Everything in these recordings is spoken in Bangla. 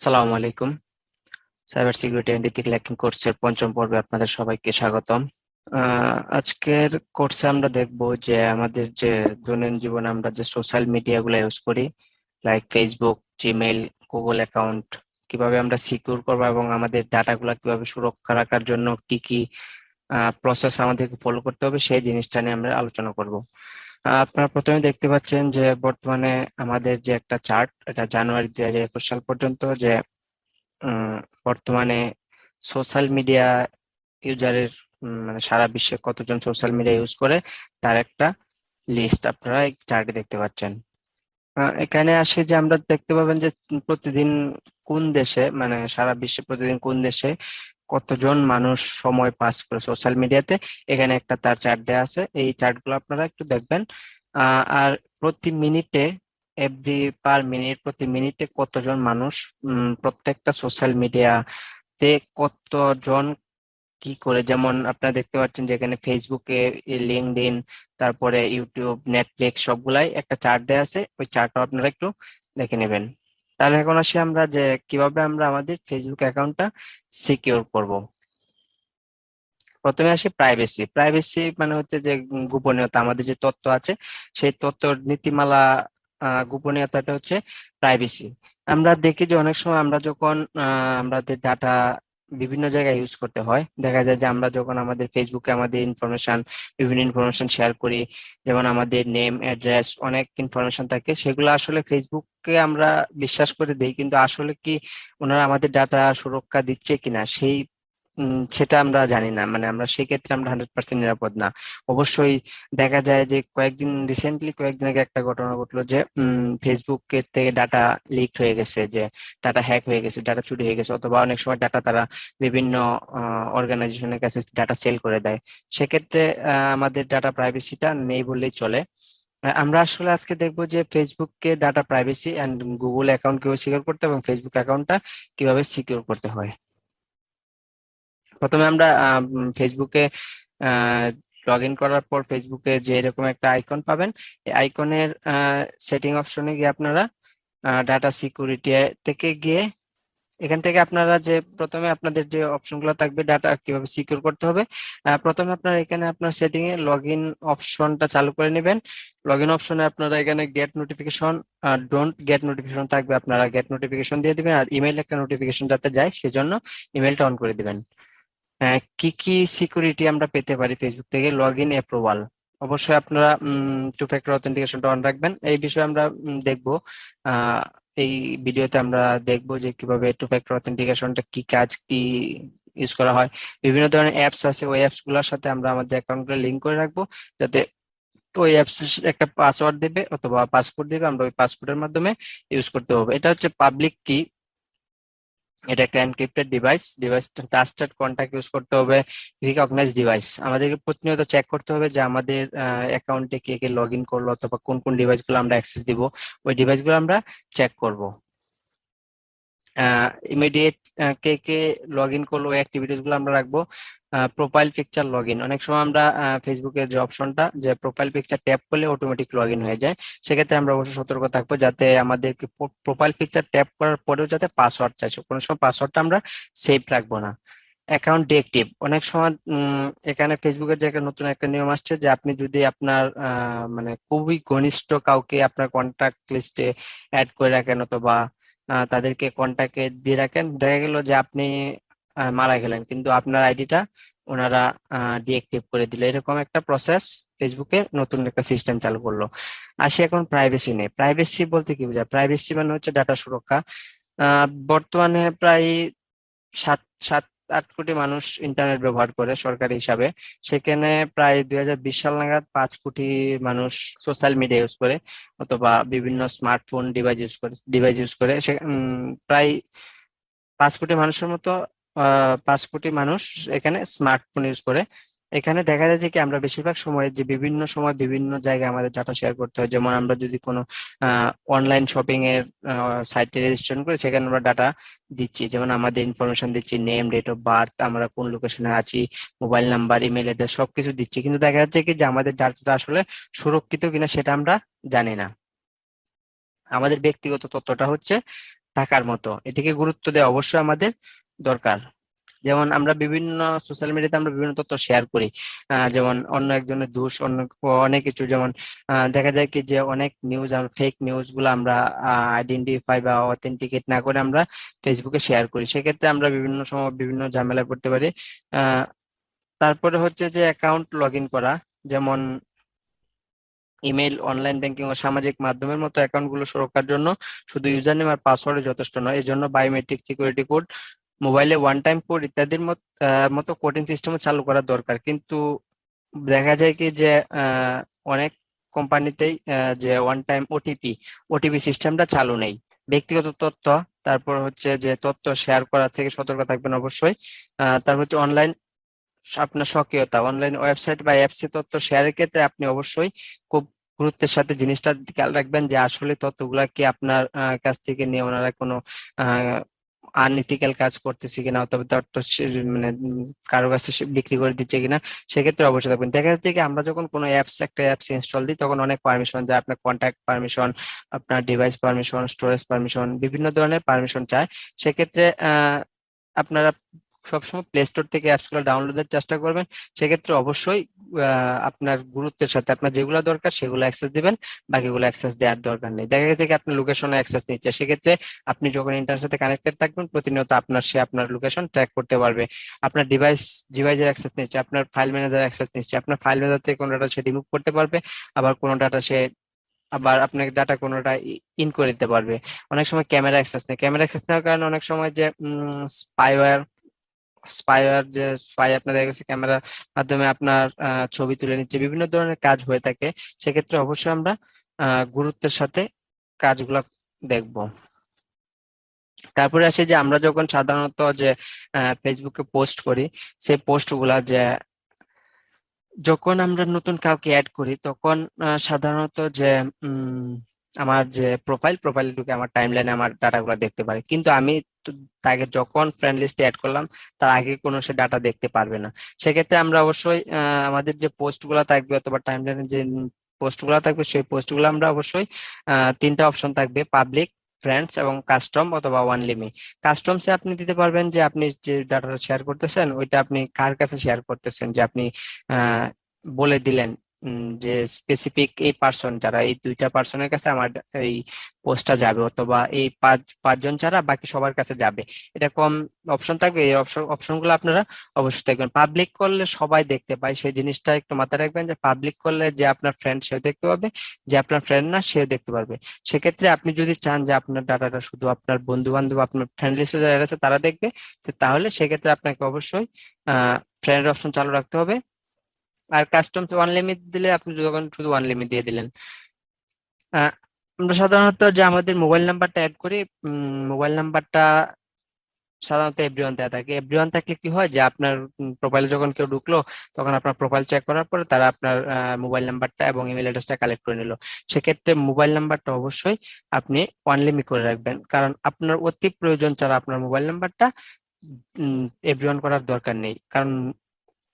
সালামু আলাইকুম। সাইবার সিকিউরিটি ইথিক্যাল হ্যাকিং কোর্সের পঞ্চম পর্বে আপনাদের সবাইকে স্বাগতম। আজকের কোর্সে আমরা দেখব যে আমাদের যে দৈনন্দিন জীবনে আমরা যে সোশ্যাল মিডিয়া গুলো ইউজ করি like Facebook Gmail Google account কীভাবে আমরা সিকিউর করব এবং আমাদের ডাটাগুলো কীভাবে সুরক্ষা রাখার জন্য কি কি প্রসেস আমাদেরকে ফলো করতে হবে, সেই জিনিসটা নিয়ে আমরা আলোচনা করব। আপনারা প্রথমে দেখতে পাচ্ছেন যে বর্তমানে আমাদের যে একটা চার্ট, এটা জানুয়ারি দুই হাজার একুশ সাল পর্যন্ত যে বর্তমানে সোশ্যাল মিডিয়া ইউজারের মানে সারা বিশ্বে কতজন সোশ্যাল মিডিয়া ইউজ করে, তার একটা লিস্ট আপনারা এই চার্টে দেখতে পাচ্ছেন। এখানে আসে যে আমরা দেখতে পাবেন যে প্রতিদিন কোন দেশে মানে সারা বিশ্বে প্রতিদিন কোন দেশে কতজন মানুষ সময় পাস করে সোশ্যাল মিডিয়াতে এখানে একটা তার চার্ট দেওয়া আছে। এই চার্টগুলো আপনারা একটু দেখবেন। আর প্রতি মিনিটে এভরি পার মিনিট প্রতি মিনিটে কতজন মানুষ প্রত্যেকটা সোশ্যাল মিডিয়াতে কতজন কি করে? যেমন আপনারা দেখতে পাচ্ছেন যেখানে ফেসবুকে লিঙ্কডইন তারপরে ইউটিউব নেটফ্লিক্স সবগুলাই একটা চার্ট দেওয়া আছে। ওই চার্টটা আপনারা একটু দেখে নেবেন। তাহলে এখন আসি আমরা যে কীভাবে আমরা আমাদের ফেসবুক অ্যাকাউন্টটা সিকিউর করব। প্রথমে আসি প্রাইভেসি প্রাইভেসি মানে হচ্ছে যে গোপনীয়তা, আমাদের যে তত্ত্ব আছে, সেই তথ্যর নীতিমালা গোপনীয়তাটা হচ্ছে প্রাইভেসি আমরা দেখি যে অনেক সময় আমরা যখন আমাদের ডাটা বিভিন্ন জায়গায় ইউজ করতে হয়। দেখা যায় যে আমরা যখন আমাদের ফেসবুকে আমাদের ইনফরমেশন বিভিন্ন ইনফরমেশন শেয়ার করি, যেমন আমাদের নেম অ্যাড্রেস অনেক ইনফরমেশন থাকে। সেগুলো আসলে ফেসবুককে আমরা বিশ্বাস করে দেই, কিন্তু আসলে কি ওনারা আমাদের ডাটা সুরক্ষা দিচ্ছে কিনা? সেই সেটা আমরা জানি না। মানে আমরা সেক্ষেত্রে আমরা হান্ড্রেড পার্সেন্ট নিরাপদ না। অবশ্যই দেখা যায় যে কয়েকদিন রিসেন্টলি কয়েকদিন আগে একটা ঘটনা ঘটলো যে ফেসবুক থেকে ডাটা লিক হয়ে গেছে যে ডাটা হ্যাক হয়ে গেছে ডাটা চুরি হয়ে গেছে, অথবা অনেক সময় ডাটা তারা বিভিন্ন অর্গানাইজেশনের কাছে ডাটা সেল করে দেয়। সেক্ষেত্রে আমাদের ডাটা প্রাইভেসিটা নেই বললেই চলে। আমরা আসলে আজকে দেখব যে ফেসবুককে data privacy and Google account কীভাবে সিকিউর করতে এবং ফেসবুক অ্যাকাউন্টটা কীভাবে সিকিউর করতে হয়। প্রথমে আমরা ফেসবুকে লগ ইন করার পর ফেসবুকে যে এরকম একটা আইকন পাবেন, এই আইকনের সেটিং অপশনে গিয়ে আপনারা ডাটা সিকিউরিটি থেকে গিয়ে, এখান থেকে আপনারা যে প্রথমে আপনাদের যে অপশনগুলো থাকবে ডাটা কীভাবে সিকিউর করতে হবে প্রথমে আপনারা এখানে আপনার সেটিং এ লগ ইন অপশনটা চালু করে নেবেন। লগ ইন অপশনে আপনারা এখানে get notification don't get notification থাকবে, আপনারা গেট নোটিফিকেশন দিয়ে দিবেন, আর ইমেল একটা নোটিফিকেশন যাতে যায়, সেজন্য ইমেলটা অন করে দিবেন। কি কি সিকিউরিটি আমরা পেতে পারি ফেসবুক থেকে? লগ ইন অ্যাপ্রুভাল অবশ্যই আপনারা টু ফ্যাক্টর অথেন্টিকেশনটা অন রাখবেন। এই বিষয়ে আমরা দেখব। এই ভিডিওতে আমরা দেখব যে কীভাবে টু ফ্যাক্টর অথেন্টিকেশনটা কি কাজ, কি ইউজ করা হয়। বিভিন্ন ধরনের অ্যাপস আছে, ওই অ্যাপসগুলোর সাথে আমরা আমাদের অ্যাকাউন্টগুলো লিঙ্ক করে রাখব। যাতে ওই অ্যাপস একটা পাসওয়ার্ড দেবে অথবা পাসপোর্ট দেবে, আমরা ওই পাসপোর্টের মাধ্যমে ইউজ করতে হবে এটা হচ্ছে পাবলিক কি এটা একটা encrypted device device trusted contact use করতে হবে রিকগনাইজ ডিভাইস আমাদেরকে প্রতিনিয়ত চেক করতে হবে যে আমাদের অ্যাকাউন্টে কে কে লগ ইন করল অথবা কোন কোন ডিভাইসগুলো আমরা অ্যাক্সেস দিব, ওই ডিভাইসগুলো আমরা চেক করব। ইমিডিয়েট কে কে লগ ইন করল, ওই অ্যাক্টিভিটিসগুলো আমরা রাখব। প্রোফাইল পিকচার লগ ইন অনেক সময় আমরা ফেসবুকের যে অপশনটা যে প্রোফাইল পিকচার ট্যাপ করলে অটোমেটিক লগ ইন হয়ে যায়। সেক্ষেত্রে আমরা অবশ্যই সতর্ক থাকব যাতে আমাদেরকে প্রোফাইল পিকচার ট্যাপ করার পরেও যাতে পাসওয়ার্ড চাইছে কোনো সময় পাসওয়ার্ডটা আমরা সেভ রাখব না। অ্যাকাউন্ট ডিএক্টিভ অনেক সময় এখানে ফেসবুকের যে একটা নতুন একটা নিয়ম আসছে যে আপনি যদি আপনার মানে খুবই ঘনিষ্ঠ কাউকে আপনার কন্ট্যাক্ট লিস্টে অ্যাড করে রাখেন অথবা তাদেরকে কন্ট্যাক্টে দিয়ে রাখেন। দেখা গেল যে আপনি মারা গেলেন, কিন্তু আপনার আইডিটা ওনারা ডিএক্টিভ করে দিল। এরকম একটা প্রসেস ফেসবুকে নতুন একটা সিস্টেম চালু করল। আসি এখন প্রাইভেসি নেই প্রাইভেসি বলতে কি বোঝায়? প্রাইভেসি মানে হচ্ছে ডাটা সুরক্ষা। বর্তমানে প্রায় সাত সাত আট কোটি মানুষ ইন্টারনেট ব্যবহার করে সরকারি হিসাবে। সেখানে প্রায় দুই হাজার বিশ সাল নাগাদ পাঁচ কোটি মানুষ সোশ্যাল মিডিয়া ইউজ করে অথবা বিভিন্ন স্মার্টফোন ডিভাইস ইউজ করে ডিভাইস ইউজ করে। সে প্রায় পাঁচ কোটি মানুষের মতো পাঁচ কোটি মানুষ এখানে স্মার্টফোন ইউজ করে। এখানে দেখা যায় যে কি আমরা বেশিরভাগ সময় যে বিভিন্ন সময় বিভিন্ন জায়গায় আমাদের ডাটা শেয়ার করতে হয়। যেমন আমরা যদি কোনো অনলাইন শপিং এর সাইটে রেজিস্ট্রেশন করি, সেখানে আমরা ডাটা দিচ্ছি। যেমন আমাদের ইনফরমেশন দিচ্ছি নেম ডেট অফ বার্থ আমরা কোন লোকেশনে আছি মোবাইল নাম্বার ইমেল অ্যাড্রেস সবকিছু দিচ্ছি। কিন্তু দেখা যাচ্ছে কি যে আমাদের ডাটাটা আসলে সুরক্ষিত কিনা সেটা আমরা জানি না। আমাদের ব্যক্তিগত তথ্যটা হচ্ছে থাকার মতো। এটিকে গুরুত্ব দেওয়া অবশ্যই আমাদের দরকার। যেমন আমরা বিভিন্ন সোশ্যাল মিডিয়াতে আমরা বিভিন্ন তথ্য শেয়ার করি। যেমন অন্য একজনের দোষ, অন্য অনেক কিছু। যেমন দেখা যায় কি যে অনেক নিউজ ফেক নিউজগুলো আমরা আইডেন্টিফাই বা অথেন্টিকেট না করে আমরা ফেসবুকে শেয়ার করি। সেক্ষেত্রে আমরা বিভিন্ন সময় বিভিন্ন ঝামেলায় পড়তে পারি। তারপরে হচ্ছে যে অ্যাকাউন্ট লগ করা। যেমন ইমেল অনলাইন ব্যাংকিং ও সামাজিক মাধ্যমের মতো অ্যাকাউন্টগুলো সুরক্ষার জন্য শুধু ইউজার নেম আর পাসওয়ার্ড যথেষ্ট নয়। এজন্য বায়োমেট্রিক সিকিউরিটি কোড মোবাইলে ওয়ান টাইম কোড ইত্যাদির মতো কোডিং সিস্টেমও চালু করা দরকার। কিন্তু দেখা যায় কি যে অনেক কোম্পানিতেই যে ওয়ান টাইম ওটিপি ওটিপি সিস্টেমটা চালু নেই। ব্যক্তিগত তথ্য, তারপর হচ্ছে যে তথ্য শেয়ার করা থেকে সতর্ক থাকবেন অবশ্যই। তারপর হচ্ছে অনলাইন আপনার সক্রিয়তা অনলাইন ওয়েবসাইট বা অ্যাপসে তথ্য শেয়ারের ক্ষেত্রে আপনি অবশ্যই খুব গুরুত্বের সাথে জিনিসটা খেয়াল রাখবেন যে আসলে তথ্যগুলা কি আপনার কাছ থেকে নিয়ে ওনারা কোনো আনইথিক্যাল কাজ করতেছি কিনা অথবা তথ্য মানে কারও কাছে বিক্রি করে দিচ্ছে কিনা, সেক্ষেত্রে অবশ্যই থাকবেন দেখা যাচ্ছে কি আমরা যখন কোনো অ্যাপস একটা অ্যাপস ইনস্টল দিই, তখন অনেক পারমিশন যায়। আপনার কন্ট্যাক্ট পারমিশন আপনার ডিভাইস পারমিশন স্টোরেজ পারমিশন বিভিন্ন ধরনের পারমিশন চায়। সেক্ষেত্রে আপনারা সবসময় প্লে স্টোর থেকে অ্যাপসগুলো ডাউনলোডের চেষ্টা করবেন। সেক্ষেত্রে অবশ্যই আপনার গুরুত্বের সাথে আপনার যেগুলো দরকার সেগুলো অ্যাক্সেস দিবেন, বাকিগুলো অ্যাক্সেস দেওয়ার দরকার নেই। দেখা গেছে কি আপনার লোকেশনে অ্যাক্সেস নিচ্ছে, সেক্ষেত্রে আপনি যখন ইন্টারনেট সাথে কানেক্টেড থাকবেন, প্রতিনিয়ত আপনার সে আপনার লোকেশন ট্র্যাক করতে পারবে। আপনার ডিভাইস ডিভাইসের অ্যাক্সেস নিচ্ছে, আপনার ফাইল ম্যানেজার অ্যাক্সেস নিচ্ছে, আপনার ফাইল ম্যানেজার থেকে কোনো ডাটা সে রিমুভ করতে পারবে, আবার কোনো ডাটা সে আবার আপনাকে ডাটা কোনোটা ইন করে দিতে পারবে। অনেক সময় ক্যামেরা অ্যাক্সেস নেই। ক্যামেরা অ্যাক্সেস নেওয়ার কারণে অনেক সময় যে স্পাইওয়্যার স্পাইওয়ার যে স্পাই আপনার দেখা গেছে ক্যামেরার মাধ্যমে আপনার ছবি তুলে নিচ্ছে, বিভিন্ন ধরনের কাজ হয়ে থাকে, সেক্ষেত্রে অবশ্যই আমরা গুরুত্বের সাথে কাজগুলো দেখব। তারপরে আসে যে আমরা যখন সাধারণত যে ফেসবুকে পোস্ট করি, সেই পোস্টগুলা যে, যখন আমরা নতুন কাউকে অ্যাড করি, তখন সাধারণত যে আমার যে প্রোফাইল প্রোফাইলে ঢুকে আমার টাইম লাইনে আমার ডাটাগুলো দেখতে পারে। কিন্তু আমি তাকে যখন ফ্রেন্ড লিস্টে অ্যাড করলাম, তার আগে কোনো সে ডাটা দেখতে পারবে না। সেক্ষেত্রে আমরা অবশ্যই আমাদের যে পোস্টগুলো থাকবে অথবা টাইম লাইনে যে পোস্টগুলো থাকবে, সেই পোস্টগুলো আমরা অবশ্যই তিনটা অপশন থাকবে। পাবলিক ফ্রেন্ডস এবং কাস্টম অথবা ওয়ান লিমি কাস্টমসে আপনি দিতে পারবেন যে আপনি যে ডাটাটা শেয়ার করতেছেন, ওইটা আপনি কার কাছে শেয়ার করতেছেন? যে আপনি বলে দিলেন। যে স্পেসিফিক এই পার্সন যারা, এই দুইটা পার্সনের কাছে আমার এই পোস্টটা যাবে অথবা এই পাঁচ, পাঁচজন ছাড়া বাকি সবার কাছে যাবে। এটা কম অপশন থাকবে, এই অপশন অপশনগুলো আপনারা অবশ্যই দেখবেন। পাবলিক করলে সবাই দেখতে পায়, সেই জিনিসটা একটু মাথায় রাখবেন যে পাবলিক করলে যে আপনার ফ্রেন্ড সেও দেখতে পাবে, যে আপনার ফ্রেন্ড না সেও দেখতে পারবে। সেক্ষেত্রে আপনি যদি চান যে আপনার ডাটাটা শুধু আপনার বন্ধু বান্ধব আপনার ফ্রেন্ড লিস্টে যারা আছে তারা দেখবে তাহলে সেক্ষেত্রে আপনাকে অবশ্যই ফ্রেন্ড অপশন চালু রাখতে হবে। আর কাস্টম ওয়ান লিমিট দিলে আপনি যখন শুধু ওয়ান লিমিট দিয়ে দিলেন। আমরা সাধারণত যে আমাদের মোবাইল নাম্বারটা অ্যাড করি মোবাইল নাম্বারটা সাধারণত এভরিওয়ান দেওয়া থাকে। এভরিওয়ান থাকলে কি হয় যে আপনার প্রোফাইলে যখন কেউ ঢুকলো, তখন আপনার প্রোফাইল চেক করার পরে তারা আপনার মোবাইল নাম্বারটা এবং ইমেল অ্যাড্রেসটা কালেক্ট করে নিল। সেক্ষেত্রে মোবাইল নাম্বারটা অবশ্যই আপনি ওয়ান লিমিট করে রাখবেন। কারণ আপনার অতি প্রয়োজন ছাড়া আপনার মোবাইল নাম্বারটা এভরিওয়ান করার দরকার নেই। কারণ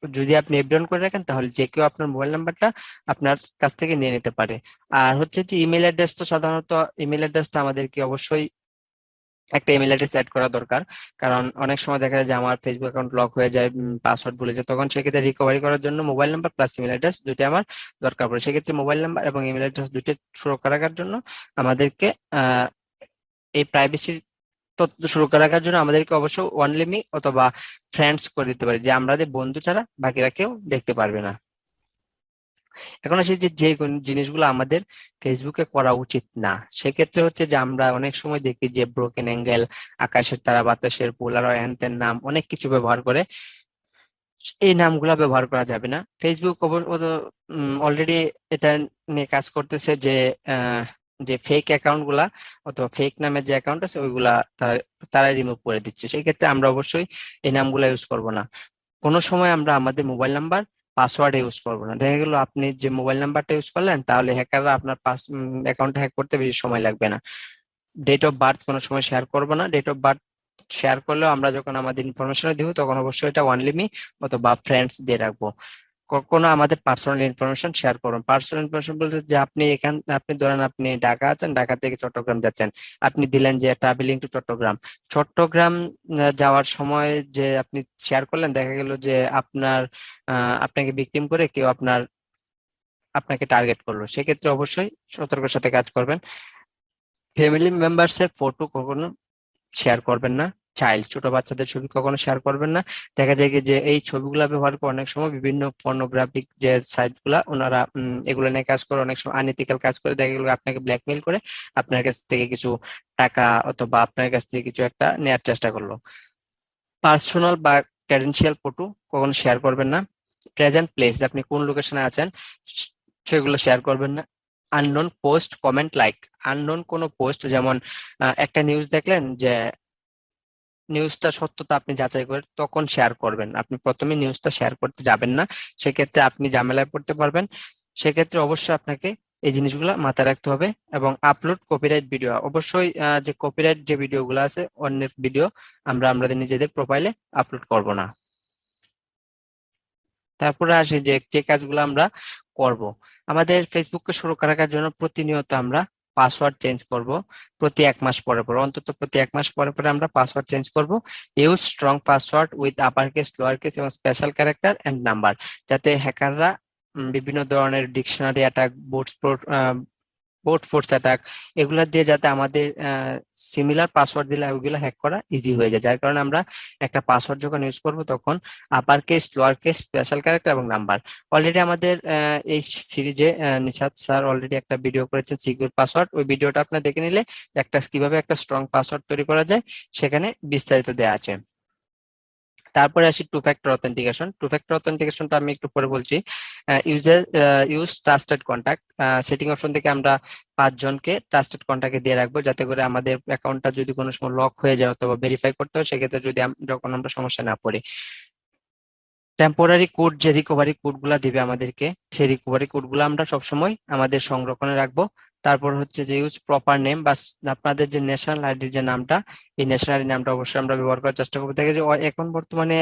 যদি আপনি এফডি করে রাখেন, তাহলে যে কেউ আপনার মোবাইল নাম্বারটা আপনার কাছ থেকে নিয়ে নিতে পারে। আর হচ্ছে যে ইমেল অ্যাড্রেস তো সাধারণত ইমেল অ্যাড্রেসটা আমাদেরকে অবশ্যই একটা ইমেল অ্যাড্রেস অ্যাড করা দরকার। কারণ অনেক সময় দেখা যায় যে আমার ফেসবুক অ্যাকাউন্ট লক হয়ে যায় পাসওয়ার্ড ভুলে যায়, তখন সেক্ষেত্রে রিকভারি করার জন্য mobile number plus email address দুটি আমার দরকার পড়ে। সেক্ষেত্রে মোবাইল নাম্বার এবং ইমেল অ্যাড্রেস দুটি সুরক্ষা রাখার জন্য আমাদেরকে এই প্রাইভেসি তথ্য সুরক্ষা রাখার জন্য আমাদেরকে অবশ্য ওয়ান লিমি অথবা ফ্রেন্ডস করে দিতে পারি, যে আমাদের বন্ধু ছাড়া বাকিরা কেউ দেখতে পারবে না। এখন আসি যে যে জিনিসগুলো আমাদের ফেসবুকে করা উচিত না। সেক্ষেত্রে হচ্ছে যে আমরা অনেক সময় দেখি যে ব্রোকেন অ্যাঙ্গেল আকাশের তারা, বাতাসের পোলার হ্যান্তের নাম অনেক কিছু ব্যবহার করে। এই নামগুলো ব্যবহার করা যাবে না। ফেসবুক অলরেডি এটা নিয়ে কাজ করতেছে যে যে ফেক অ্যাকাউন্টগুলা অথবা ফেক নামের যে অ্যাকাউন্ট আছে, ওইগুলা তারাই রিমুভ করে দিচ্ছে। সেই ক্ষেত্রে আমরা অবশ্যই এই নামগুলো ইউজ করব না। কোনো সময় আমরা আমাদের মোবাইল নাম্বার পাসওয়ার্ড ইউজ করব না। দেখা গেল আপনি যে মোবাইল নাম্বারটা ইউজ করলেন, তাহলে হ্যাকাররা আপনার পাস অ্যাকাউন্ট হ্যাক করতে বেশি সময় লাগবে না। ডেট অফ বার্থ কোনো সময় শেয়ার করব না। ডেট অফ বার্থ শেয়ার করলেও আমরা যখন আমাদের ইনফরমেশন দিব, তখন অবশ্যই এটা ওয়ান লিমি অথবা ফ্রেন্ডস দিয়ে রাখব। কখনো আমাদের পার্সোনাল ইনফরমেশন শেয়ার করুন পার্সোনাল ইনফরমেশন বলতে যে আপনি এখান, আপনি ধরেন আপনি ঢাকা আছেন, ঢাকা থেকে চট্টগ্রাম যাচ্ছেন। আপনি দিলেন যে ট্রাভেলিং টু চট্টগ্রাম। চট্টগ্রাম যাওয়ার সময় যে আপনি শেয়ার করলেন, দেখা গেল যে আপনার আপনাকে ভিকটিম করে কেউ আপনার, আপনাকে টার্গেট করল। সেক্ষেত্রে অবশ্যই সতর্কের সাথে কাজ করবেন। ফ্যামিলি মেম্বার্স এর ফটো কখনো শেয়ার করবেন না। চাইল্ড ছোট বাচ্চাদের ছবি কখনো শেয়ার করবেন না। দেখা যায় যে এই ছবিগুলা ব্যবহার করে অনেক সময় বিভিন্ন পর্নোগ্রাফিক যে সাইটগুলা ওনারা এগুলো নিয়ে কাজ করে, অনেক সময় আনইথিক্যাল কাজ করে, দেখা গেলো আপনাকে ব্ল্যাকমেল করে আপনার কাছ থেকে কিছু টাকা অথবা আপনার কাছ থেকে কিছু একটা নেয়ার চেষ্টা করল। পার্সোনাল বা ক্রেডেন্সিয়াল ফটো কখনো শেয়ার করবেন না। প্রেজেন্ট প্লেস আপনি কোন লোকেশনে আছেন, সেগুলো শেয়ার করবেন না। Unknown post comment like unknown কোনো পোস্ট যেমন একটা নিউজ দেখলেন যে নিউজটা সত্যতা আপনি যাচাই করে তখন শেয়ার করবেন। আপনি প্রথমে নিউজটা শেয়ার করতে যাবেন না, সেক্ষেত্রে আপনি ঝামেলায় পড়তে পারবেন। সেক্ষেত্রে অবশ্যই আপনাকে এই জিনিসগুলো মাথায় রাখতে হবে এবং আপলোড কপিরাইট ভিডিও অবশ্যই যে কপিরাইট যে ভিডিওগুলো আছে, অন্যের ভিডিও আমরা আমাদের নিজেদের প্রোফাইলে আপলোড করব না। তারপরে আসি যে যে কাজগুলো আমরা করব। আমাদের ফেসবুককে সুরক্ষা রাখার জন্য প্রতিনিয়ত আমরা পাসওয়ার্ড চেঞ্জ করব প্রতি এক মাস পরে পরে, অন্তত প্রতি এক মাস পরে পরে আমরা পাসওয়ার্ড চেঞ্জ করব। Use strong password with upper case lower case এবং স্পেশাল ক্যারেক্টার অ্যান্ড নাম্বার যাতে হ্যাকাররা বিভিন্ন ধরনের dictionary attack brute brute force attack এগুলা দিয়ে যাতে আমাদের সিমিলার পাসওয়ার্ড দিলে ওইগুলো হ্যাক করা ইজি হয়ে যায়। যার কারণে আমরা একটা পাসওয়ার্ড যখন ইউজ করব তখন upper case lower case special character এবং নাম্বার অলরেডি আমাদের এই সিরিজে নিশাদ স্যার অলরেডি একটা ভিডিও করেছেন সিকিউর পাসওয়ার্ড ওই ভিডিওটা আপনার দেখে নিলে একটা, কীভাবে একটা স্ট্রং পাসওয়ার্ড তৈরি করা যায় সেখানে বিস্তারিত দেওয়া আছে। তারপরে আসি two factor authentication two factor অথেন্টিকেশনটা আমি একটু পরে বলছি। User use trusted contact setting option থেকে আমরা পাঁচজনকে ট্রাস্টেড কন্ট্যাক্টে দিয়ে রাখব যাতে করে আমাদের অ্যাকাউন্টটা যদি কোনো সময় লক হয়ে যায় অথবা ভেরিফাই করতে হয়, সেক্ষেত্রে যদি যখন আমরা সমস্যা না পড়ি। টেম্পোরারি কোড যে রিকভারি কোডগুলা দিবে আমাদেরকে, সেই রিকভারি কোডগুলো আমরা সবসময় আমাদের সংরক্ষণে রাখব। তারপর হচ্ছে যে ইউজ প্রপার নেম বা আপনাদের যে ন্যাশনাল আইডির যে নামটা, এই ন্যাশনাল আইডি নামটা অবশ্যই আমরা ব্যবহার করার চেষ্টা করব। দেখে যে এখন বর্তমানে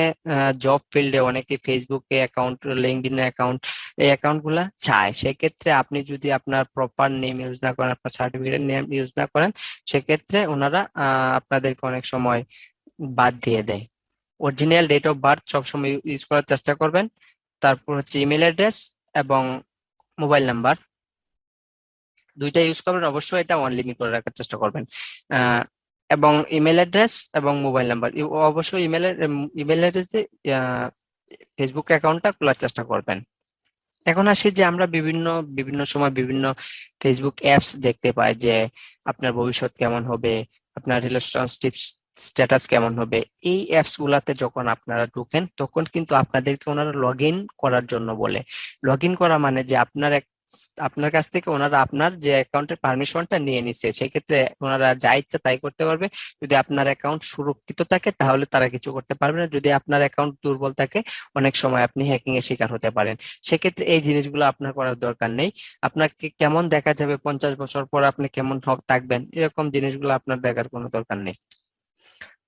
জব ফিল্ডে অনেকে ফেসবুকে অ্যাকাউন্ট লিঙ্কডিন অ্যাকাউন্ট এই অ্যাকাউন্টগুলা চায়। সেক্ষেত্রে আপনি যদি আপনার প্রপার নেম ইউজ না করেন, আপনার সার্টিফিকেট নেম ইউজ না করেন, সেক্ষেত্রে ওনারা আপনাদেরকে অনেক সময় বাদ দিয়ে দেয়। অরিজিনাল ডেট অফ বার্থ সবসময় ইউজ করার চেষ্টা করবেন। তারপর হচ্ছে ইমেল অ্যাড্রেস এবং মোবাইল নাম্বার দুইটা ইউজ করবেন, অবশ্যই এটা ওয়ান লিমিট করে রাখার চেষ্টা করবেন। এবং ইমেল অ্যাড্রেস এবং মোবাইল নাম্বার অবশ্যই ইমেল ইমেল অ্যাড্রেস দিয়ে ফেসবুক অ্যাকাউন্টটা খোলার চেষ্টা করবেন। এখন আসি যে আমরা বিভিন্ন বিভিন্ন সময় বিভিন্ন ফেসবুক অ্যাপস দেখতে পাই যে আপনার ভবিষ্যৎ কেমন হবে, আপনার রিলেশনশিপ স্ট্যাটাস কেমন হবে। এই অ্যাপস গুলাতে যখন আপনারা ঢুকেন, তখন কিন্তু আপনাদেরকে ওনারা লগ ইন করার জন্য বলে। লগ ইন করা মানে যে আপনার এক আপনার কাছ থেকে ওনারা আপনার যে অ্যাকাউন্টের পারমিশনটা নিয়ে নিচ্ছে সেক্ষেত্রে ওনারা যা ইচ্ছা তাই করতে পারবে। যদি আপনার অ্যাকাউন্ট সুরক্ষিত থাকে, তাহলে তারা কিছু করতে পারবে না। যদি আপনার অ্যাকাউন্ট দুর্বল থাকে, অনেক সময় আপনি হ্যাকিং এর শিকার হতে পারেন। সেক্ষেত্রে এই জিনিসগুলো আপনার করার দরকার নেই। আপনাকে কেমন দেখা যাবে, পঞ্চাশ বছর পর আপনি কেমন থাকবেন, এরকম জিনিসগুলো আপনার দেখার কোনো দরকার নেই।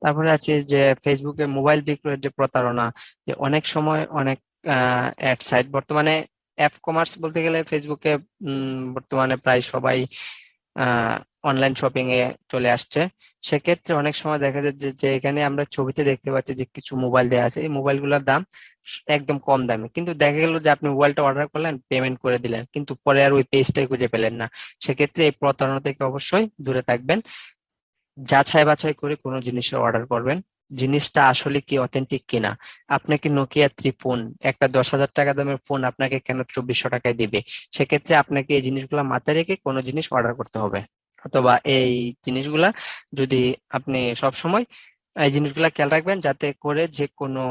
তারপরে আছে যে ফেসবুকে মোবাইল বিক্রয়ের যে প্রতারণা, যে অনেক সময় অনেক অ্যাড সাইট বর্তমানে অ্যাপ কমার্স বলতে গেলে ফেসবুকে বর্তমানে প্রায় সবাই অনলাইন শপিং এ চলে আসছে। সেক্ষেত্রে অনেক সময় দেখা যায় যে- যে এখানে আমরা ছবিতে দেখতে পাচ্ছি যে, কিছু মোবাইল দেওয়া আছে। এই মোবাইলগুলোর দাম একদম কম দামে। কিন্তু দেখা গেল যে, আপনি মোবাইলটা অর্ডার করলেন পেমেন্ট করে দিলেন। কিন্তু পরে আর ওই পেজটাই খুঁজে পেলেন না। সেক্ষেত্রে এই প্রতারণা থেকে অবশ্যই দূরে থাকবেন। যাচাই বাছাই করে কোনো জিনিসের অর্ডার করবেন। জিনিসটা আসলে কি অথেন্টিক কিনা? আপনাকে নোকিয়া থ্রি ফোন একটা দশ হাজার টাকা দামের ফোন আপনাকে কেন চব্বিশশো টাকায় দিবে? সেক্ষেত্রে আপনাকে এই জিনিসগুলো মাথায় রেখে কোনো জিনিস অর্ডার করতে হবে। অথবা এই জিনিসগুলা যদি আপনি সব সময় এই জিনিসগুলা খেয়াল রাখবেন যাতে করে যে কোনো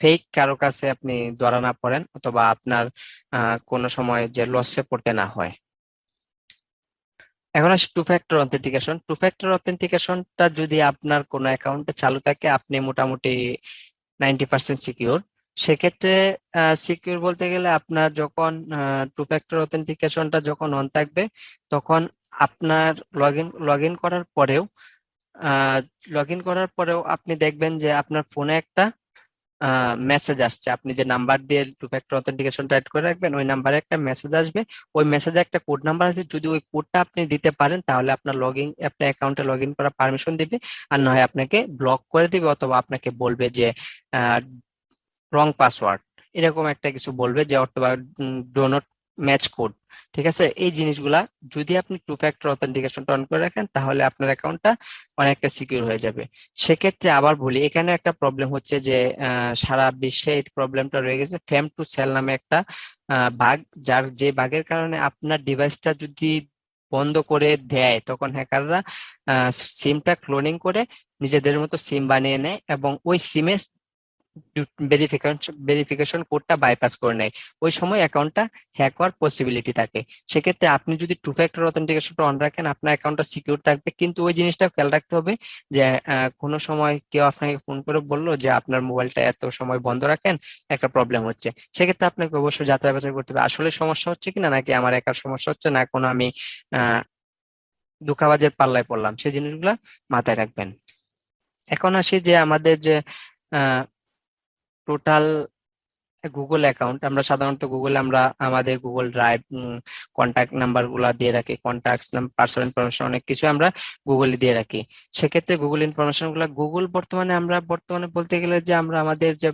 ফেক কারও কাছে আপনি ধরা না পড়েন অথবা আপনার কোনো সময় যে লসে পড়তে না হয়। এখন আসি two factor authentication two factor অথেন্টিকেশনটা যদি আপনার কোনো অ্যাকাউন্টে চালু থাকে, আপনি মোটামুটি নাইনটি পার্সেন্ট সিকিউর সেক্ষেত্রে সিকিউর বলতে গেলে আপনার যখন টু ফ্যাক্টর অথেন্টিকেশনটা যখন অন থাকবে, তখন আপনার লগ ইন লগ ইন করার পরেও লগ ইন করার পরেও আপনি দেখবেন যে আপনার ফোনে একটা মেসেজ আসছে। আপনি যে নাম্বার দিয়ে টু ফ্যাক্টর অথেন্টিকেশনটা অ্যাড করে রাখবেন, ওই নাম্বারে একটা মেসেজ আসবে। ওই মেসেজে একটা কোড নাম্বার আসবে। যদি ওই কোডটা আপনি দিতে পারেন, তাহলে আপনার লগ ইন আপনার অ্যাকাউন্টে লগ ইন করার পারমিশন দিবে। আর নয় আপনাকে ব্লক করে দিবে অথবা আপনাকে বলবে যে রং পাসওয়ার্ড এরকম একটা কিছু বলবে যে অথবা ডো নট ম্যাচ কোড ঠিক আছে? এই জিনিসগুলা যদি আপনি টু ফ্যাক্টর অথেন্টিকেশনটা অন করে রাখেন, তাহলে আপনার অ্যাকাউন্টটা অনেকটা সিকিউর হয়ে যাবে। সেক্ষেত্রে আবার বলি, এখানে একটা প্রবলেম হচ্ছে যে সারা বিশ্বে এই প্রবলেমটা রয়ে গেছে। ফেম টু সেল নামে একটা বাগ যার যে বাগের কারণে আপনার ডিভাইসটা যদি বন্ধ করে দেয়, তখন হ্যাকাররা সিমটা ক্লোনিং করে নিজেদের মতো সিম বানিয়ে নেয় এবং ওই সিমে ভেরিফিকেশন কোডটা বাইপাস করে নেয়। ওই সময় অ্যাকাউন্টটা হ্যাক হওয়ার পসিবিলিটি থাকে। সেক্ষেত্রে আপনি যদি টু ফ্যাক্টর অথেন্টিকেশনটা অন রাখেন, আপনার অ্যাকাউন্টটা সিকিউর থাকবে। কিন্তু ওই জিনিসটা খেয়াল রাখতে হবে যে কোনো সময় কেউ আপনাকে ফোন করে বলল যে, আপনার মোবাইলটা এত সময় বন্ধ রাখেন, একটা প্রবলেম হচ্ছে। সেক্ষেত্রে আপনাকে অবশ্যই যাচাই বাছাই করতে হবে। আসলে সমস্যা হচ্ছে কিনা, নাকি আমার একার সমস্যা হচ্ছে, না কোনো আমি দুঃখাবাজের পাল্লায় পড়লাম। সেই জিনিসগুলা মাথায় রাখবেন। এখন আসি যে, আমাদের যে, আহ টোটাল গুগল অ্যাকাউন্ট আমরা সাধারণত গুগলে আমরা আমাদের গুগল ড্রাইভ কন্ট্যাক্ট নাম্বারগুলা দিয়ে রাখি কন্ট্যাক্ট পার্সোনাল ইনফরমেশন অনেক কিছু আমরা গুগলে দিয়ে রাখি। সেক্ষেত্রে গুগল ইনফরমেশনগুলা গুগল বর্তমানে আমরা, বর্তমানে বলতে গেলে যে আমরা আমাদের যে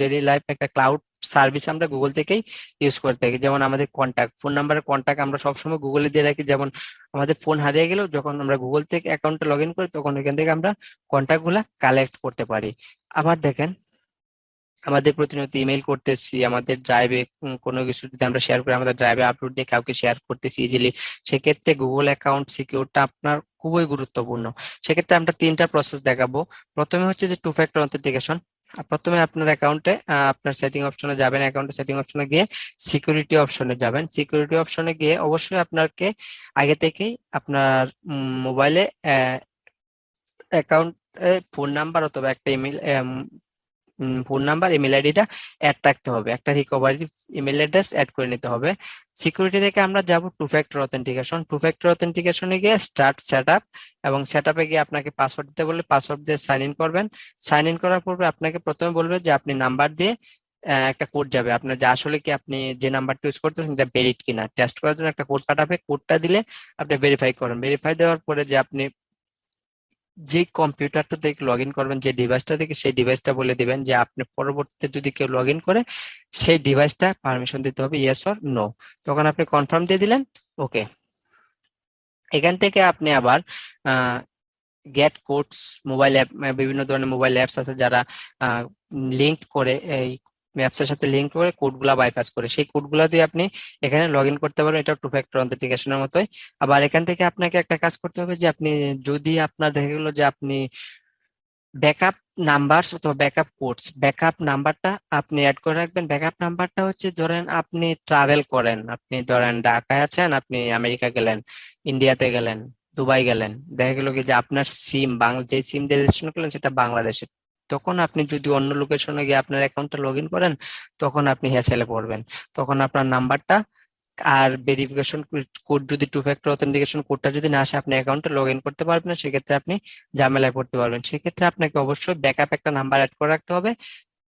ডেলি লাইফ একটা ক্লাউড সার্ভিস আমরা গুগল থেকেই ইউজ করে থাকি। যেমন আমাদের কন্ট্যাক্ট ফোন নাম্বারের কন্ট্যাক্ট আমরা সবসময় গুগলে দিয়ে রাখি। যেমন আমাদের ফোন হারিয়ে গেলেও যখন আমরা গুগল থেকে অ্যাকাউন্টে লগ ইন করি, তখন ওইখান থেকে আমরা কন্ট্যাক্টগুলা কালেক্ট করতে পারি। আবার দেখেন আমাদের প্রতিনিয়ত ইমেল করতেছি, আমাদের ড্রাইভে কোনো কিছু যদি আমরা শেয়ার করি, আমাদের ড্রাইভে আপলোড দিয়ে কাউকে শেয়ার করতেছি ইজিলি সেক্ষেত্রে গুগল অ্যাকাউন্ট সিকিউরটা আপনার খুবই গুরুত্বপূর্ণ। সেক্ষেত্রে আমরা তিনটা প্রসেস দেখাবো। প্রথমে হচ্ছে যে টু ফ্যাক্টর অথেন্টিকেশন প্রথমে আপনার অ্যাকাউন্টে আপনার সেটিং অপশনে যাবেন অ্যাকাউন্টে সেটিং অপশনে গিয়ে সিকিউরিটি অপশনে যাবেন। সিকিউরিটি অপশনে গিয়ে অবশ্যই আপনাকে আগে থেকেই আপনার মোবাইলে অ্যাকাউন্ট ফোন নাম্বার অথবা একটা ইমেল ফোন নাম্বার ইমেল আইডিটা অ্যাড থাকতে হবে। একটা রিকভারি ইমেল অ্যাড্রেস অ্যাড করে নিতে হবে। সিকিউরিটি থেকে আমরা যাব two factor authentication two factor অথেন্টিকেশনে গিয়ে স্টার্ট সেট আপ এবং সেট আপে গিয়ে আপনাকে পাসওয়ার্ড দিতে বললে পাসওয়ার্ড দিয়ে সাইন ইন করবেন। সাইন ইন করার পূর্বে আপনাকে প্রথমে বলবে যে আপনি নাম্বার দিয়ে একটা কোড যাবে। আপনার যে আসলে কি আপনি যে নাম্বারটা ইউজ করতেছেন এটা ভ্যালিড কিনা। টেস্ট করার জন্য একটা কোড পাঠাবে। কোডটা দিলে আপনি ভেরিফাই করেন। ভেরিফাই দেওয়ার পরে যে আপনি যে কম্পিউটারটা থেকে লগ ইন করবেন, যে ডিভাইসটা থেকে সেই ডিভাইসটা বলে দিবেন যে আপনি পরবর্তীতে যদি কেউ লগ ইন করে, সেই ডিভাইসটা পারমিশন দিতে হবে ইয়েস অর নো তখন আপনি কনফার্ম দিয়ে দিলেন ওকে এখান থেকে আপনি আবার গেট কোডস মোবাইল অ্যাপ বিভিন্ন ধরনের মোবাইল অ্যাপস আছে যারা লিঙ্ক করে এই ম্যাপসের সাথে লিঙ্ক করে কোডগুলা বাইপাস করে। সেই কোডগুলা দিয়ে আপনি এখানে লগ ইন করতে পারবেন। এটা টু ফ্যাক্টর অথেন্টিকেশনের মতোই। আবার এখান থেকে আপনাকে একটা কাজ করতে হবে যে আপনি যদি আপনার দেখা গেলো যে আপনি ব্যাকআপ নাম্বার অথবা ব্যাকআপ কোডস ব্যাকআপ নাম্বারটা আপনি অ্যাড করে রাখবেন। ব্যাকআপ নাম্বারটা হচ্ছে ধরেন আপনি ট্রাভেল করেন। আপনি ধরেন ঢাকায় আছেন, আপনি আমেরিকা গেলেন, ইন্ডিয়াতে গেলেন, দুবাই গেলেন। দেখা গেল কি যে আপনার সিম বাংলা যে সিম রেজিস্ট্রেশন করলেন সেটা বাংলাদেশের। তখন আপনি যদি অন্য লোকেশনে গিয়ে আপনার অ্যাকাউন্টটা লগ ইন করেন, তখন আপনি হ্যাসেলে পড়বেন। তখন আপনার নাম্বারটা আর ভেরিফিকেশন কোড যদি টু ফ্যাক্টর অথেন্টিকেশন কোডটা যদি না আসে, আপনি অ্যাকাউন্টে লগ ইন করতে পারবেন না, সেক্ষেত্রে আপনি ঝামেলায় পড়তে পারবেন। সেক্ষেত্রে আপনাকে অবশ্যই ব্যাকআপ একটা নাম্বার অ্যাড করে রাখতে হবে।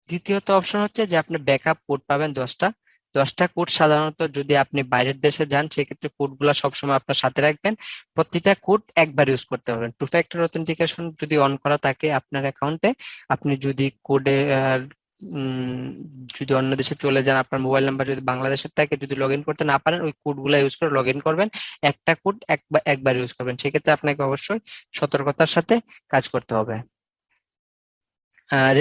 দ্বিতীয়ত অপশন হচ্ছে যে আপনি ব্যাকআপ কোড পাবেন দশটা। দশটা কোড সাধারণত যদি আপনি বাইরের দেশে যান, সেক্ষেত্রে কোডগুলো সবসময় আপনার সাথে রাখবেন। প্রতিটা কোড একবার ইউজ করতে পারবেন। টু ফ্যাক্টর অথেন্টিকেশন যদি অন করা থাকে আপনার অ্যাকাউন্টে আপনি যদি কোডে যদি অন্য দেশে চলে যান, আপনার মোবাইল নাম্বার যদি বাংলাদেশের থাকে, যদি লগ করতে না পারেন, ওই কোডগুলো ইউজ করে লগ করবেন। একটা কোড একবার একবার ইউজ করবেন। সেক্ষেত্রে আপনাকে অবশ্যই সতর্কতার সাথে কাজ করতে হবে।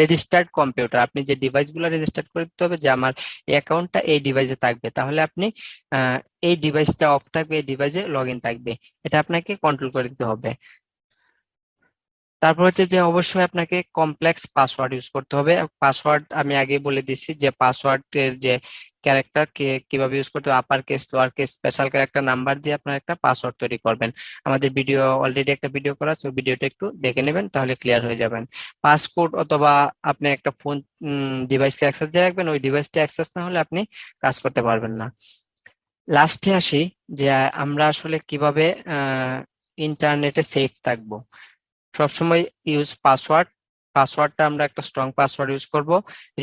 রেজিস্টার্ড কম্পিউটার আপনি যে ডিভাইসগুলো রেজিস্টার করে দিতে হবে যে আমার অ্যাকাউন্টটা এই ডিভাইসে থাকবে। তাহলে আপনি এই ডিভাইসটা অফ থাকবে, এই ডিভাইসে লগ ইন থাকবে। এটা আপনাকে কন্ট্রোল করে দিতে হবে। তারপর হচ্ছে যে অবশ্যই আপনাকে কমপ্লেক্স পাসওয়ার্ড ইউজ করতে হবে। পাসওয়ার্ড আমি আগে বলে দিচ্ছি যে পাসওয়ার্ডের যে ক্যারেক্টার কে কীভাবে ইউজ করতে হবে upper case lower case special character number দিয়ে আপনার একটা পাসওয়ার্ড তৈরি করবেন। আমাদের ভিডিও অলরেডি একটা ভিডিও করা আছে ভিডিওটা একটু দেখে নেবেন তাহলে ক্লিয়ার হয়ে যাবেন। পাসকোড অথবা আপনি একটা ফোন ডিভাইসকে অ্যাক্সেস দিয়ে রাখবেন, ওই ডিভাইসটা অ্যাক্সেস না হলে আপনি কাজ করতে পারবেন না। লাস্টে আসি যে আমরা আসলে কীভাবে ইন্টারনেটে সেফ থাকব। সবসময় ইউজ পাসওয়ার্ড পাসওয়ার্ডটা আমরা একটা স্ট্রং পাসওয়ার্ড ইউজ করব।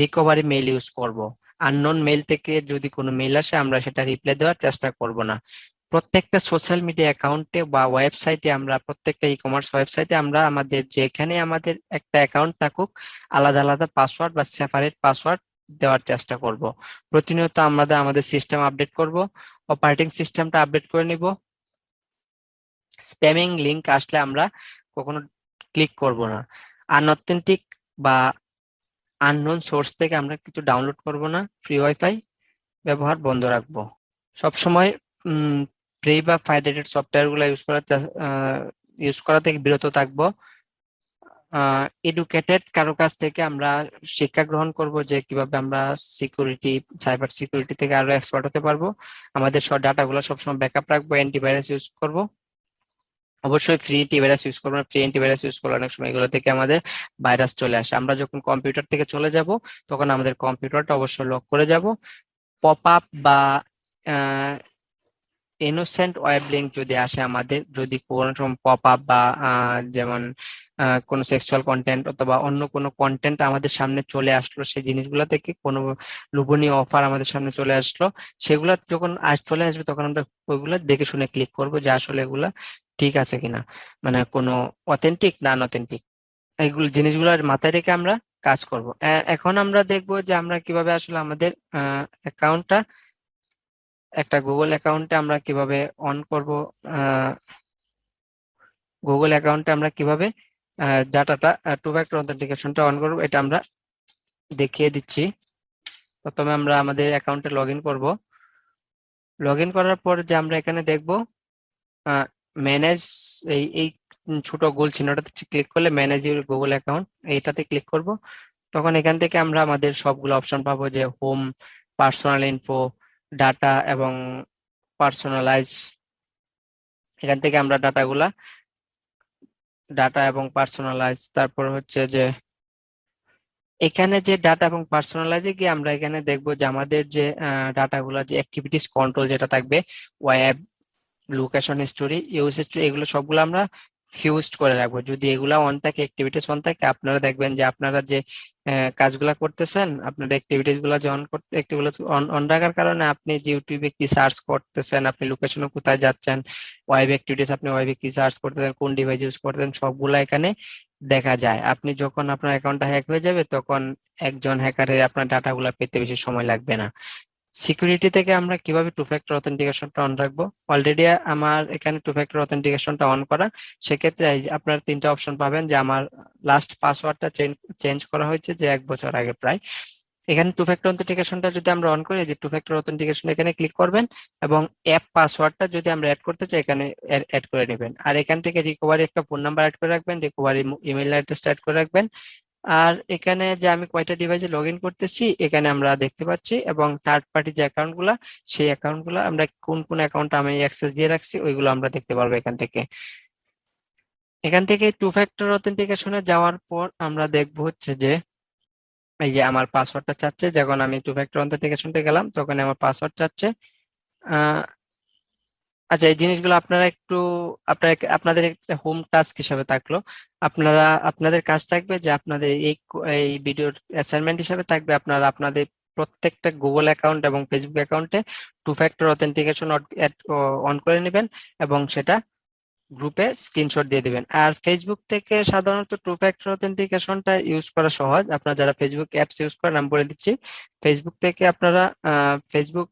রিকভারি মেইল ইউজ করব। আননোন মেইল থেকে যদি কোনো মেইল আসে, আমরা সেটা রিপ্লাই দেওয়ার চেষ্টা করব না। প্রত্যেকটা সোশ্যাল মিডিয়া অ্যাকাউন্টে বা ওয়েবসাইটে আমরা, প্রত্যেকটা ই কমার্স ওয়েবসাইটে আমরা আমাদের যেখানে আমাদের একটা অ্যাকাউন্ট থাকুক, আলাদা আলাদা পাসওয়ার্ড বা সেপারেট পাসওয়ার্ড দেওয়ার চেষ্টা করব। প্রতিনিয়ত আমাদের আমাদের সিস্টেম আপডেট করব। অপারেটিং সিস্টেমটা আপডেট করে নিব। স্প্যামিং লিংক আসলে আমরা কখনো ক্লিক করব না। আনঅথেন্টিক বা আননোন সোর্স থেকে আমরা কিছু ডাউনলোড করব না ফ্রি ওয়াইফাই ব্যবহার বন্ধ রাখব। সবসময় ফ্রি বা ফাইডেটেড সফটওয়্যারগুলো ইউজ করা ইউজ করা থেকে বিরত থাকব। এডুকেটেড কারও কাছ থেকে আমরা শিক্ষা গ্রহণ করব যে কীভাবে আমরা সিকিউরিটি সাইবার সিকিউরিটি থেকে আরও এক্সপার্ট হতে পারব। আমাদের সব ডাটাগুলো সবসময় ব্যাকআপ রাখব অ্যান্টিভাইরাস ইউজ করব। অবশ্যই ফ্রি অ্যান্টিভাইরাস ইউজ করব ফ্রি অ্যান্টিভাইরাস ইউজ করলে অনেক সময় এগুলো থেকে আমাদের ভাইরাস চলে আসে। আমরা যখন কম্পিউটার থেকে চলে যাব, তখন আমাদের কম্পিউটারটা অবশ্যই লক করে যাব। পপ আপ বা ইনোসেন্ট ওয়েব লিঙ্ক যদি আসে আমাদের, যদি কোনো সময় পপ আপ বা যেমন কোনো সেক্সুয়াল কন্টেন্ট অথবা অন্য কোনো কন্টেন্ট আমাদের সামনে চলে আসলো, সেই জিনিসগুলো থেকে কোনো লোভনীয় অফার আমাদের সামনে চলে আসলো, সেগুলো যখন আজ চলে আসবে তখন আমরা ওইগুলো দেখে শুনে ক্লিক করব যে আসলে এগুলা ঠিক আছে কিনা? মানে কোনো অথেন্টিক না অথেন্টিক এইগুলো জিনিসগুলোর মাথায় রেখে আমরা কাজ করব। এখন আমরা দেখব যে আমরা কীভাবে আসলে আমাদের অ্যাকাউন্টটা একটা গুগল অ্যাকাউন্টে আমরা কীভাবে অন করব গুগল অ্যাকাউন্টে আমরা কীভাবে ডাটাটা টু ফ্যাক্টর অথেন্টিকেশনটা অন করব এটা আমরা দেখিয়ে দিচ্ছি। প্রথমে আমরা আমাদের অ্যাকাউন্টে লগ ইন করব। লগ ইন করার পর যে আমরা এখানে দেখব ম্যানেজ এই এই ছোট গোল চিহ্নটাতে ক্লিক করলে ম্যানেজ ইউর গুগল অ্যাকাউন্ট এইটাতে ক্লিক করব। তখন এখান থেকে আমরা আমাদের সবগুলো অপশন পাবো যে হোম পার্সোনাল ইনফো ডাটা এবং পার্সোনালাইজ এখান থেকে আমরা ডাটাগুলা ডাটা এবং পার্সোনালাইজ তারপর হচ্ছে যে এখানে যে ডাটা এবং পার্সোনালাইজে গিয়ে আমরা এখানে দেখব যে আমাদের যে ডাটাগুলো যে অ্যাক্টিভিটিস কন্ট্রোল যেটা থাকবে web location history use history এগুলো সবগুলো আমরা ফিউজড করে রাখব। যদি এগুলা অন থাকে অ্যাক্টিভিটিস অন থাকে, আপনারা দেখবেন যে আপনারা যে কাজগুলা করতেছেন আপনার অ্যাক্টিভিটিসগুলা যে অন করতে অ্যাক্টিভিটিস অন রাখার কারণে আপনি যে ইউটিউবে কি সার্চ করতেছেন, আপনি লোকেশনে কোথায় যাচ্ছেন ওয়েব অ্যাক্টিভিটিস আপনি ওয়েবে কি সার্চ করতেছেন, কোন ডিভাইস ইউজ করতেছেন, সবগুলা এখানে দেখা যায়। আপনি যখন আপনার অ্যাকাউন্টটা হ্যাক হয়ে যাবে, তখন একজন হ্যাকারের আপনার ডাটাগুলা পেতে বেশি সময় লাগবে না। সিকিউরিটি থেকে আমরা কীভাবে টু ফ্যাক্টর অথেন্টিকেশনটা অন রাখব? অলরেডি আমার এখানে টু ফ্যাক্টর অথেন্টিকেশনটা অন করা। সেক্ষেত্রে আপনার তিনটা অপশন পাবেন, যে আমার লাস্ট পাসওয়ার্ডটা চেঞ্জ করা হয়েছে যে এক বছর আগে প্রায়। এখানে টু ফ্যাক্টর অথেন্টিকেশনটা যদি আমরা অন করি যে টু ফ্যাক্টর অথেন্টিকেশন এখানে ক্লিক করবেন এবং অ্যাপ পাসওয়ার্ডটা যদি আমরা অ্যাড করতে চাই, এখানে অ্যাড করে নেবেন। আর এখান থেকে রিকভারি একটা ফোন নাম্বার অ্যাড করে রাখবেন রিকভারি ইমেল অ্যাড্রেসটা অ্যাড করে রাখবেন। আর এখানে যে আমি কয়টা ডিভাইসে লগ ইন করতেছি, এখানে আমরা দেখতে পাচ্ছি এবং থার্ড পার্টি যে অ্যাকাউন্টগুলা, সেই অ্যাকাউন্টগুলা আমরা কোন কোন অ্যাকাউন্ট আমি অ্যাক্সেস দিয়ে রাখছি, ওইগুলো আমরা দেখতে পারব এখান থেকে। এখান থেকে টু ফ্যাক্টর অথেন্টিকেশনে যাওয়ার পর আমরা দেখব হচ্ছে যে, এই যে আমার পাসওয়ার্ডটা চাচ্ছে, যখন আমি টু ফ্যাক্টর অথেন্টিকেশনতে গেলাম তখন আমার পাসওয়ার্ড চাচ্ছে। আচ্ছা এই জিনিসগুলো আপনারা একটু, আপনার আপনাদের একটা হোম টাস্ক হিসাবে থাকল। আপনারা, আপনাদের কাজ থাকবে যে আপনাদের এই এই ভিডিওর অ্যাসাইনমেন্ট হিসাবে থাকবে আপনারা আপনাদের প্রত্যেকটা গুগল অ্যাকাউন্ট এবং ফেসবুক অ্যাকাউন্টে টু ফ্যাক্টর অথেন্টিকেশন অন করে নেবেন এবং সেটা গ্রুপে স্ক্রিনশট দিয়ে দিবেন। আর ফেসবুক থেকে সাধারণত টু ফ্যাক্টর অথেন্টিকেশনটা ইউজ করা সহজ। আপনারা যারা ফেসবুক অ্যাপস ইউজ করেন, আমি বলে দিচ্ছি ফেসবুক থেকে আপনারা ফেসবুক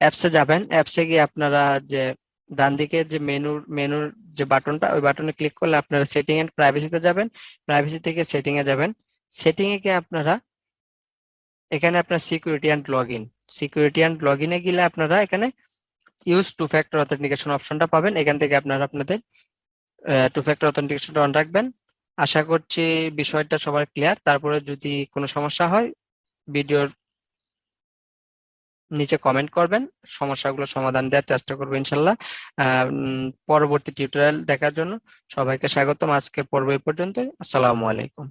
অ্যাপসে যাবেন অ্যাপসে গিয়ে আপনারা যে ডান দিকের যে মেনুর মেনুর যে বাটনটা ওই বাটনে ক্লিক করলে আপনারা সেটিং এন্ড প্রাইভেসিতে যাবেন। প্রাইভেসি থেকে সেটিং এ যাবেন। সেটিং এ গিয়ে আপনারা এখানে আপনার security and log in security and log ইনে গেলে আপনারা এখানে ইউজ টু ফ্যাক্টর অথেন্টিকেশন অপশনটা পাবেন। এখান থেকে আপনারা আপনাদের টু ফ্যাক্টর অথেন্টিকেশনটা অন রাখবেন। আশা করছি বিষয়টা সবার ক্লিয়ার তারপরে যদি কোনো সমস্যা হয় ভিডিওর নিচে কমেন্ট করবেন, সমস্যাগুলো সমাধান দেওয়ার চেষ্টা করব ইনশাল্লাহ। পরবর্তী টিউটোরিয়াল দেখার জন্য সবাইকে স্বাগতম। আজকের পর্ব এই পর্যন্ত আসসালামু আলাইকুম।